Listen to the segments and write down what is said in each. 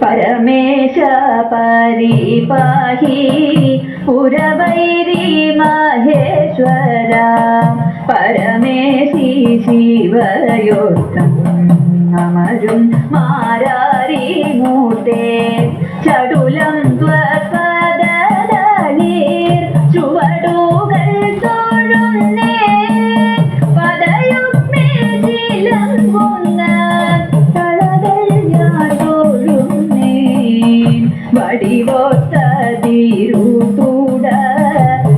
പരമേശ പരിപാഹി പുരവൈരി മഹേശ്വര പരമേശി ശിവയോത്തം അമരും മാരാരി മൂട്ടേ കടിവോത്തതിരുതൂട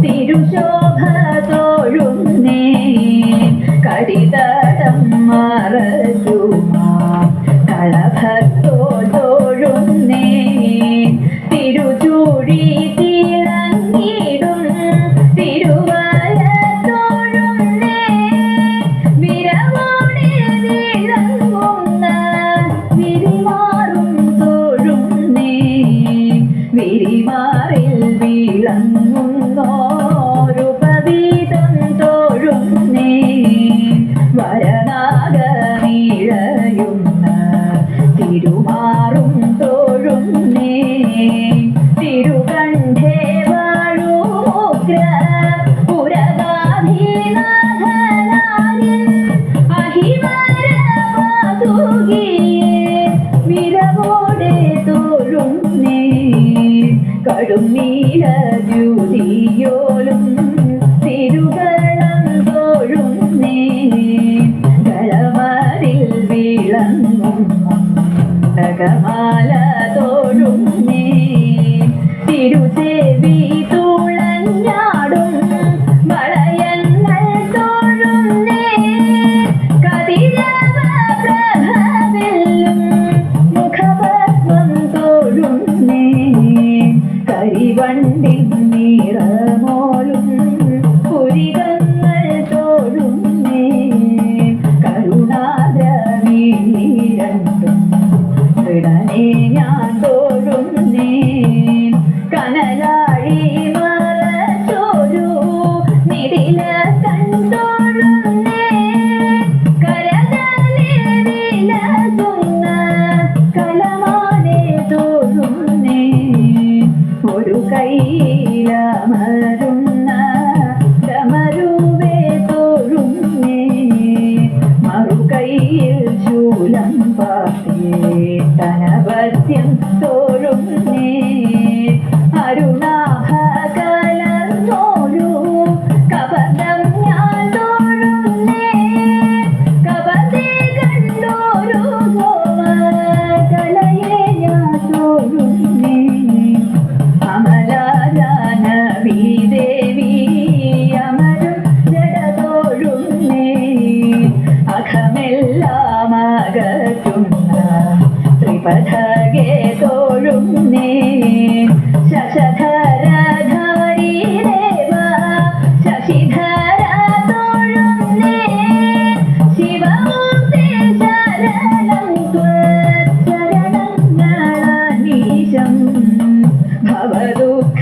തിരുശോഭ തോഴുന്നേ. കടിതടം മറ തിരിവാറിൽ വീളങ്ങുന്നോരു പവിതം തോഴുന്നേ വര നീരും നീരജുതിയോലും തിരുകളം തോഴും വിളങ്ങും തകമാല have a. ഭവദുഃഖ